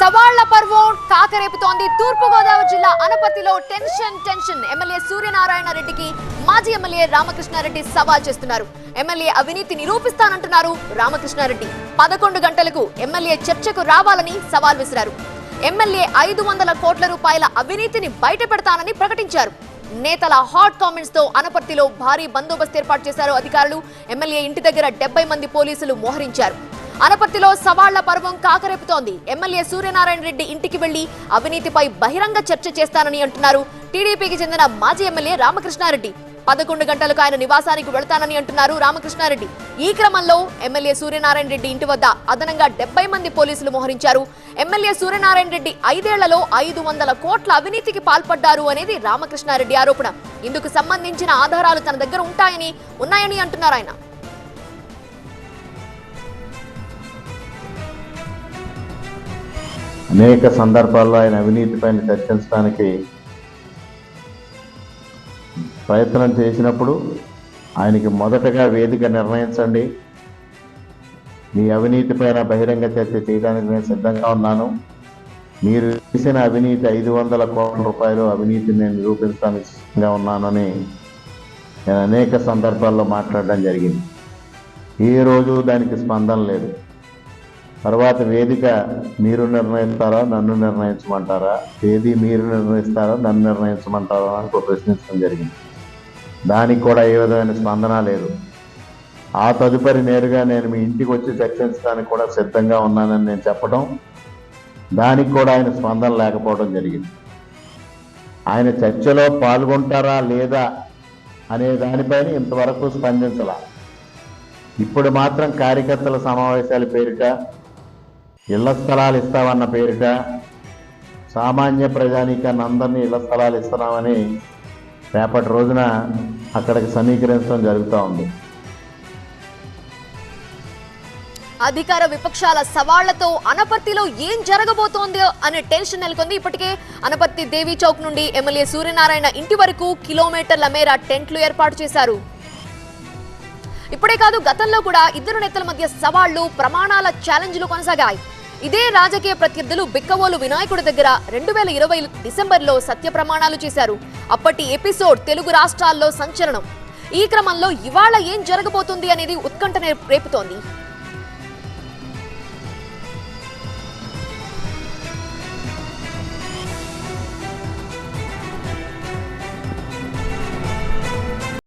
సవాళ్ళ పర్వం కాకరేపుతోంది. తూర్పు గోదావరి జిల్లా అనపతిలో టెన్షన్ టెన్షన్. ఎమ్మెల్యే సూర్యనారాయణ రెడ్డికి మాజీ ఎమ్మెల్యే రామకృష్ణారెడ్డి సవాల్ చేస్తున్నారు. ఎమ్మెల్యే అవినీతి నిరూపిస్తానంటున్నారు రామకృష్ణారెడ్డి. పదకొండు గంటలకు ఎమ్మెల్యే చర్చకు రావాలని సవాల్ విసిరారు. ఎమ్మెల్యే ఐదు వందల కోట్ల రూపాయల అవినీతిని బయటపెడతానని ప్రకటించారు. నేతల హాట్ కామెంట్స్తో అనపర్తిలో భారీ బందోబస్తు ఏర్పాటు చేశారు అధికారులు. ఎమ్మెల్యే ఇంటి దగ్గర డెబ్బై మంది పోలీసులు మోహరించారు. అనపర్తిలో సవాళ్ళ పర్వం కాకరేపుతోంది. ఎమ్మెల్యే సూర్యనారాయణ రెడ్డి ఇంటికి వెళ్ళి అవినీతిపై బహిరంగ చర్చ చేస్తానని అంటున్నారు. టీడీపీకి చెందిన మాజీ ఎమ్మెల్యే రామకృష్ణారెడ్డి. పదకొండు గంటలకు ఆయన నివాసానికి వెళతానని అంటున్నారు రామకృష్ణారెడ్డి. ఈ క్రమంలో ఎమ్మెల్యే సూర్యనారాయణ రెడ్డి ఇంటి వద్ద అదనంగా డెబ్బై మంది పోలీసులు మోహరించారు. ఎమ్మెల్యే సూర్యనారాయణ రెడ్డి ఐదేళ్ళలో ఐదు వందల కోట్ల అవినీతికి పాల్పడ్డారు అనేది రామకృష్ణారెడ్డి ఆరోపణ. ఇందుకు సంబంధించిన ఆధారాలు తన దగ్గర ఉంటాయని ఉన్నాయని అంటున్నారు ఆయన. అనేక సందర్భాల్లో ఆయన అవినీతిపైన చర్చించడానికి ప్రయత్నం చేసినప్పుడు ఆయనకి మొదటగా వేదిక నిర్ణయించండి. మీ అవినీతి పైన బహిరంగ చర్చ చేయడానికి నేను సిద్ధంగా ఉన్నాను. మీరు చేసిన అవినీతి ఐదు వందల కోట్ల రూపాయలు అవినీతిని నేను నిరూపించడానికి సిద్ధంగా ఉన్నానని నేను అనేక సందర్భాల్లో మాట్లాడడం జరిగింది. ఏ రోజు దానికి స్పందన లేదు. తర్వాత వేదిక మీరు నిర్ణయిస్తారా నన్ను నిర్ణయించమంటారా? ఏది మీరు నిర్ణయిస్తారా నన్ను నిర్ణయించమంటారా అని ఒక ప్రశ్నించడం జరిగింది. దానికి కూడా ఏ విధమైన స్పందన లేదు. ఆ తదుపరి నేరుగా నేను మీ ఇంటికి వచ్చి చర్చించడానికి కూడా సిద్ధంగా ఉన్నానని నేను చెప్పడం దానికి కూడా ఆయన స్పందన లేకపోవడం జరిగింది. ఆయన చర్చలో పాల్గొంటారా లేదా అనే దానిపైన ఇంతవరకు స్పందించాల. ఇప్పుడు మాత్రం కార్యకర్తల సమావేశాల పేరిట ఇళ్ళ స్థలాలు ఇస్తామన్న పేరిట సామాన్య ప్రజానీకాన్ని అందరినీ ఇళ్ళ స్థలాలు ఇస్తున్నామని రేపటి రోజున అక్కడికి సమీకరించడం జరుగుతూ ఉంది. అధికార విపక్షాల సవాళ్ళతో అనపర్తిలో ఏం జరగబోతోంది అనే టెన్షన్ నెలకొంది. ఇప్పటికే అనపర్తి దేవి చౌక్ నుండి ఎమ్మెల్యే సూర్యనారాయణ ఇంటి వరకు కిలోమీటర్ల మేర టెంట్లు ఏర్పాటు చేశారు. ఇప్పుడే కాదు గతంలో కూడా ఇద్దరు నేతల మధ్య సవాళ్ళు ప్రమాణాల ఛాలెంజ్లు కొనసాగాయి. ఇదే రాజకీయ ప్రత్యర్థులు బిక్కవోలు వినాయకుడి దగ్గర రెండు వేల ఇరవై డిసెంబర్లో సత్య ప్రమాణాలు చేశారు. అప్పటి ఎపిసోడ్ తెలుగు రాష్ట్రాల్లో సంచలనం. ఈ క్రమంలో ఇవాళ ఏం జరగబోతుంది అనేది ఉత్కంఠ రేపుతోంది.